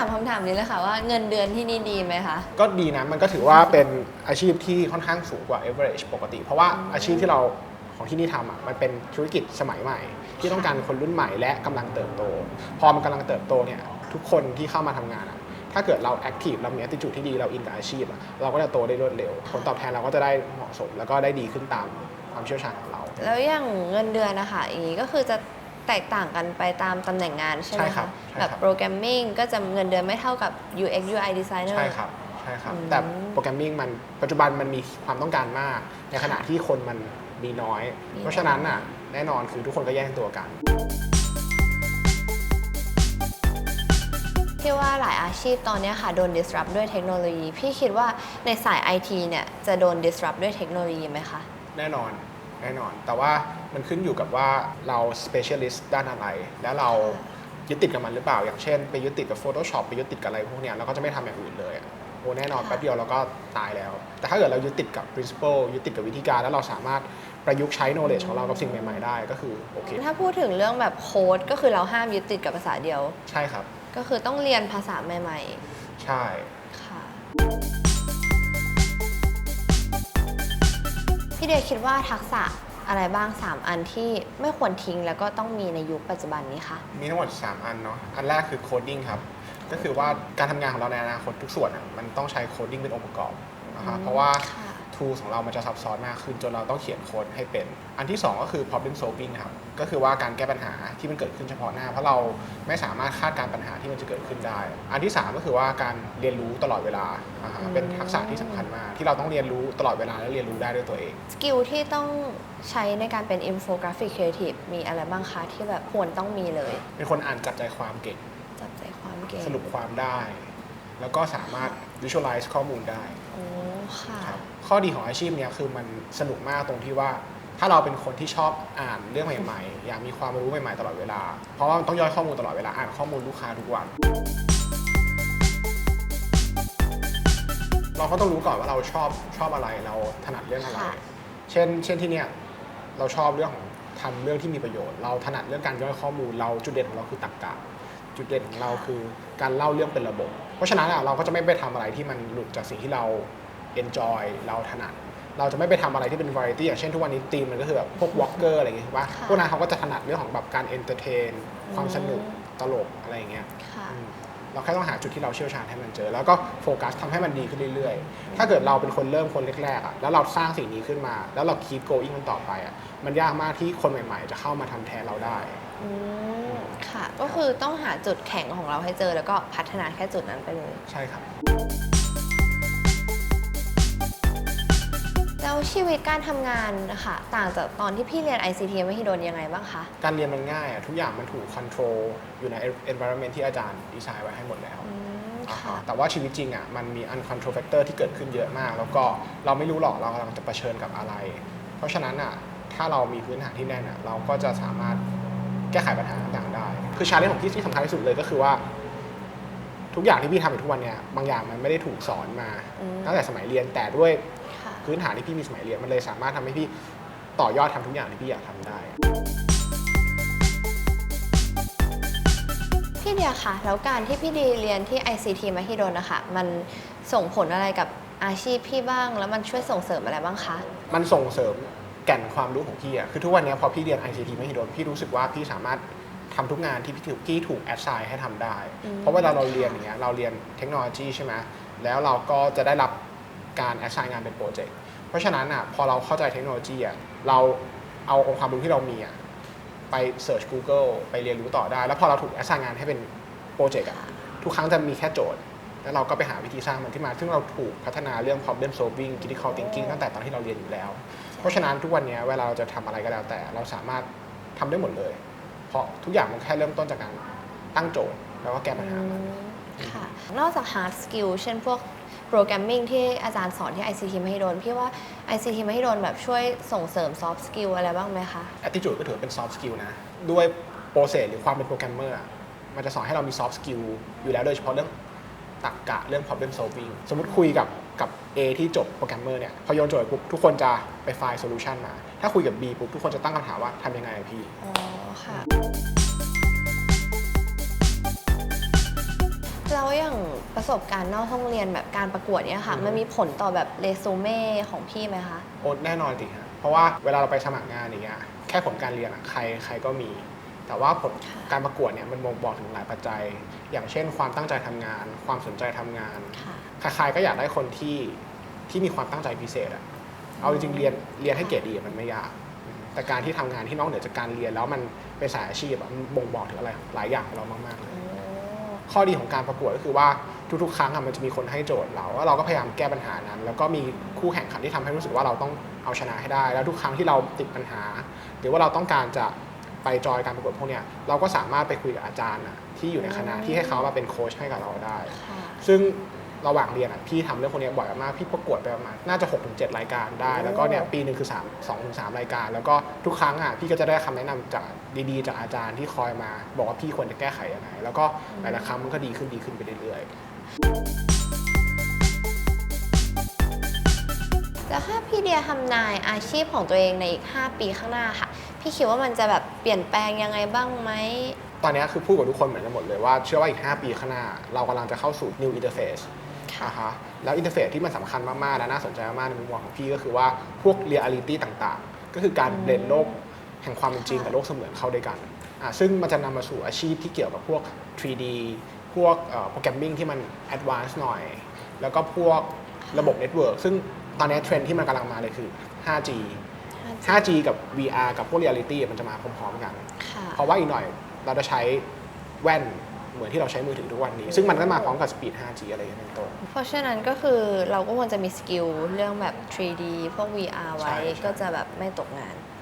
ามคำถามนี้เลยค่ะว่าเงินเดือนที่นี่ดีไหมคะ ก็ดีนะ มันก็ถือว่าเป็นอาชีพที่ค่อนข้างสูงกว่า average ปกติ เพราะว่าอาชีพที่เราของที่นี่ทำอะมันเป็นธุรกิจสมัยใหม่ ที่ต้องการคนรุ่นใหม่และกำลังเติบโต พอมันกำลังเติบโตเนี่ยทุกคนที่เข้ามาทำงานอะถ้าเกิดเรา active เรามี attitude ที่ดีเราอินกับอาชีพอะเราก็จะโตได้รวดเร็ว ผลตอบแทนเราก็จะได้เหมาะสม แล้วก็ได้ดีขึ้นตามความเชี่ยวชาญของเรา แล้วอย่างเงินเดือนนะคะอย่างนี้ก็คือจะ แตกต่างกันไปตามตำแหน่งงานใช่ไหมใช่ครัคะบใช่แบบครับโปรแกรมมิ่งก็จะเงินเดือนไม่เท่ากับ UX UI designer ใช่ครับใช่ครับ อืม แต่โปรแกรมมิ่งมันปัจจุบันมันมีความต้องการมาก ในขณะที่คนมันมีน้อยมีน้อย เพราะฉะนั้นน่ะแน่นอนคือทุกคนก็แย่งตัวกัน พี่ว่าหลายอาชีพตอนเนี้ยค่ะโดน disrupt ด้วยเทคโนโลยี พี่คิดว่าในสาย IT เนี่ยจะโดน disrupt ด้วยเทคโนโลยีไหมคะ แน่นอน แน่นอน แต่ว่ามันขึ้นอยู่กับว่าเรา specialist ด้านอะไร แล้วเรายึดติดกับมันหรือเปล่า อย่างเช่น ไปยึดติดกับ Photoshop ไปยึดติดกับอะไรพวกเนี้ยเราก็จะไม่ทำอย่างอื่นเลยอะโอ้แน่นอนค่ะแป๊บเดียวเราก็ตายแล้ว แต่ถ้าเกิดเรายึดติดกับ principle ยึดติดกับวิธีการแล้วเราสามารถประยุกต์ใช้ knowledge ของเรากับสิ่งใหม่ๆได้ก็คือโอเคถ้าพูดถึงเรื่องแบบโค้ดก็คือเราห้ามยึดติดกับภาษาเดียว ใช่ครับ ก็คือต้องเรียนภาษาใหม่ ใช่ ๆ ค่ะ พี่เดียคิดว่าทักษะอะไรบ้าง 3 อันที่ไม่ควรทิ้งแล้วก็ต้องมีในยุคปัจจุบันนี้คะมีทั้งหมด 3 อันเนาะอันแรกคือโคดดิ้งครับ ก็คือว่าการทำงานของเราในอนาคตทุกส่วนอะมันต้องใช้โคดดิ้งเป็นองค์ประกอบนะคะอืมเพราะว่า ค่ะทูของเรามันจะซับซ้อนมากขึ้น จนเราต้องเขียนโค้ดให้เป็น อันที่ 2 ก็คือ problem solving ครับ ก็คือว่าการแก้ปัญหาที่มันเกิดขึ้นเฉพาะหน้า เพราะเราไม่สามารถคาดการณ์ปัญหาที่มันจะเกิดขึ้นได้ อันที่ 3 ก็คือว่าการเรียนรู้ตลอดเวลาอ่าฮะอืมเป็นทักษะที่สำคัญมาก ที่เราต้องเรียนรู้ตลอดเวลาและเรียนรู้ได้ด้วยตัวเอง สกิลที่ต้องใช้ในการเป็นอินโฟกราฟิกครีเอทีฟมีอะไรบ้างคะที่แบบควรต้องมีเลย เป็นคนอ่านจับใจความเก่ง จับใจความเก่ง สรุปความได้ แล้วก็สามารถ visualize ข้อมูลได้โอ้ ค่ะ ครับข้อดีของอาชีพเนี้ยคือมันสนุกมากตรงที่ว่าถ้าเราเป็นคนที่ชอบอ่านเรื่องใหม่ๆ อยากมีความรู้ใหม่ๆตลอดเวลา เพราะว่ามันต้องย่อยข้อมูลตลอดเวลาอ่านข้อมูลลูกค้าทุกวัน เราก็ต้องรู้ก่อนว่าเราชอบชอบอะไรเราถนัดเรื่องอะไร ค่ะ เช่น เช่นที่เนี้ยเราชอบเรื่องของทำเรื่องที่มีประโยชน์ เราถนัดเรื่องการย่อยข้อมูล เราจุดเด่นของเราคือตรรกะ จุดเด่นของเราคือการเล่าเรื่องเป็นระบบ เพราะฉะนั้นอะเราก็จะไม่ไปทำอะไรที่มันหลุดจากสิ่งที่เรา enjoy เราถนัด เราจะไม่ไปทำอะไรที่เป็น variety อย่างเช่นทุกวันนี้ธีมมันก็คือแบบพวก walker อะไรอย่างเงี้ยใช่ปะค่ะพวกนั้นเขาก็จะถนัดเรื่องของแบบการ entertain ความสนุกอืมตลกอะไรอย่างเงี้ยค่ะอืมเราแค่ต้องหาจุดที่เราเชี่ยวชาญให้มันเจอ แล้วก็โฟกัสทำให้มันดีขึ้นเรื่อยๆ ถ้าเกิดเราเป็นคนเริ่มคนแรกๆอะแล้วเราสร้างสิ่งนี้ขึ้นมา แล้วเรา keep going มันต่อไปอะมันยากมากที่คนใหม่ๆ จะเข้ามาทำแทนเราได้อืมค่ะ ก็คือต้องหาจุดแข็งของเราให้เจอแล้วก็พัฒนาแค่จุดนั้นไปเลย ใช่ครับ แล้วชีวิตการทำงานนะคะต่างจากตอนที่พี่เรียน ICT ไม่ฮิโดนยังไงบ้างคะ การเรียนมันง่ายอะทุกอย่างมันถูก control อยู่ใน environment ที่อาจารย์ดีไซน์ไว้ให้หมดแล้วอืมอ่าค่ะฮะแต่ว่าชีวิตจริงอะมันมี uncontrol factor ที่เกิดขึ้นเยอะมาก แล้วก็เราไม่รู้หรอกเรากำลังจะเผชิญกับอะไร เพราะฉะนั้นอะถ้าเรามีพื้นฐานที่แน่นอะเราก็จะสามารถแก้ไขปัญหาต่างๆได้ คือชาเลนจ์ของพี่ที่สำคัญที่สุดเลยก็คือว่า ทุกอย่างที่พี่ทำอยู่ทุกวันเนี่ยบางอย่างมันไม่ได้ถูกสอนมาอืม ตั้งแต่สมัยเรียนแต่ด้วย ค่ะ พื้นฐานที่พี่มีสมัยเรียนมันเลยสามารถทำให้พี่ต่อยอดทำทุกอย่างที่พี่อยากทำได้ พี่เดียค่ะ แล้วการที่พี่ดีเรียนที่ ICT มหิดลนะคะมันส่งผลอะไรกับอาชีพพี่บ้าง แล้วมันช่วยส่งเสริมอะไรบ้างคะ มันส่งเสริมแก่นความรู้ของพี่อะคือทุกวันเนี้ยพอพี่เรียน ICT ไม่ฮิโดนพี่รู้สึกว่าพี่สามารถทำทุกงานที่พี่ถูกพี่ถูกแอดไซน์ให้ทำได้อืมเพราะเวลาเราเรียนอย่างเงี้ยเราเรียนเทคโนโลยีใช่ไหมแล้วเราก็จะได้รับ การแอดไซน์งานเป็นโปรเจกต์เพราะฉะนั้นอะพอเราเข้าใจเทคโนโลยีอะเราเอาองค์ความรู้ที่เรามีอะไปเสิร์ช Google ไปเรียนรู้ต่อได้ แล้วพอเราถูกแอดไซน์งานให้เป็นโปรเจกต์อะทุกครั้งจะมีแค่โจทย์ แล้วเราก็ไปหาวิธีสร้างมันขึ้นมา ซึ่งเราถูกพัฒนาเรื่อง problem solving critical thinking ตั้งแต่ตอนที่เราเรียนอยู่แล้ว เพราะฉะนั้นทุกวันนี้เวลาเราจะทำอะไรก็แล้วแต่ เราสามารถทำได้หมดเลย เพราะทุกอย่างมันแค่เริ่มต้นจากการตั้งโจทย์แล้วก็แก้ปัญหามันค่ะ นอกจาก hard skill เช่นพวก โปรแกรมมิ่งที่อาจารย์สอนที่ ICT มหิดลพี่ว่า ICT มหิดลแบบช่วยส่งเสริม soft skill อะไรบ้างไหมคะ attitude ก็ถือว่าเป็น soft skill นะ ด้วยโปรเซสหรือความเป็นโปรแกรมเมอร์อะมันจะสอนให้เรามี soft skill อยู่แล้วโดยเฉพาะเรื่องตรรกะเรื่อง problem solving สมมติคุยกับกับ A ที่จบโปรแกรมเมอร์เนี่ย พอโยนโจทย์ปุ๊บทุกคนจะไปไฟล์ solution มา ถ้าคุยกับ B ปุ๊บทุกคนจะตั้งคำถามว่าทำยังไงอะพี่ อ๋อ ค่ะ ประสบการณ์นอกห้องเรียนแบบการประกวดเนี่ยค่ะอือฮึมันมีผลต่อแบบเรซูเม่ของพี่ไหมคะ โอ้แน่นอนสิฮะเพราะว่าเวลาเราไปสมัครงานอย่างเงี้ยแค่ผลการเรียนอะใครใครก็มี แต่ว่าผลค่ะการประกวดเนี่ยมันบ่งบอกถึงหลายปัจจัย อย่างเช่น ความตั้งใจทำงาน ความสนใจทำงาน ค่ะ ใครๆก็อยากได้คนที่ที่มีความตั้งใจพิเศษอะเอาจริงๆเรียนเรียนให้เกรดดีอะมันไม่ยาก แต่การที่ทำงานที่นอกเหนือจากการเรียนแล้วมันเป็นสายอาชีพอะมันบ่งบอกถึงอะไรหลายอย่างของเรามากๆเลยโอ้ ข้อดีของการประกวดก็คือว่าทุกๆ ครั้งอะมันจะมีคนให้โจทย์เราแล้วเราก็พยายามแก้ปัญหานั้น แล้วก็มีคู่แข่งขันที่ทำให้รู้สึกว่าเราต้องเอาชนะให้ได้ แล้วทุกครั้งที่เราติดปัญหา หรือว่าเราต้องการจะไปจอยการประกวดพวกเนี้ยเราก็สามารถไปคุยกับอาจารย์อะที่อยู่ในคณะที่ให้เขามาเป็นโค้ชให้กับเราได้ค่ะซึ่ง ระหว่างเรียนอะพี่ทำเรื่องพวกเนี้ยบ่อยมากพี่ประกวดไปประมาณน่าจะ6กถึงเรายการได้ แล้วก็เนี่ยปีหนึ่งคือ3 2ถึง3รายการ แล้วก็ทุกครั้งอะพี่ก็จะได้คำแนะนำจากดีๆ จากอาจารย์ที่คอยมา บอกว่าพี่ควรจะแก้ไขยังไงแล้วก็หลายๆครั้งมันก็ดีขึ้นดีขึ้นไปเรื่อยๆ แล้วถ้าพี่เดียทำนายอาชีพของตัวเองในอีก 5 ปีข้างหน้าค่ะ พี่คิดว่ามันจะแบบเปลี่ยนแปลงยังไงบ้างไหม ตอนนี้คือพูดกับทุกคนเหมือนกันหมดเลยว่าเชื่อว่าอีก 5 ปีข้างหน้า เรากำลังจะเข้าสู่ new interface ค่ะนะคะแล้วอินเทอร์เฟซที่มันสำคัญมากๆและน่าสนใจมากๆในมุมมองของพี่ก็คือว่าพวก reality ต่างๆ ก็คือการเบลนโลกแห่งความเป็นจริงกับโลกเสมือนเข้าด้วยกันอะซึ่งมันจะนำมาสู่อาชีพที่เกี่ยวกับพวก 3D พวกโปรแกรมมิ่งที่มัน advanced หน่อย แล้วก็พวกระบบเน็ตเวิร์กซึ่งตอนนี้เทรนด์ที่มันกำลังมาเลยคือ 5G 5G กับ VR กับพวก reality มันจะมาพร้อมๆกัน ค่ะ เพราะว่าอีกหน่อยเราจะใช้แว่น เหมือนที่เราใช้มือถือทุกวันนี้ ซึ่งมันก็มาพร้อมกับสปีด 5G อะไรอย่างเงี้ยเป็นต้น เพราะฉะนั้นก็คือเราก็ควรจะมีสกิลเรื่องแบบ 3D พวก VR ไว้ใช่ใช่ ก็จะแบบไม่ตกงานใ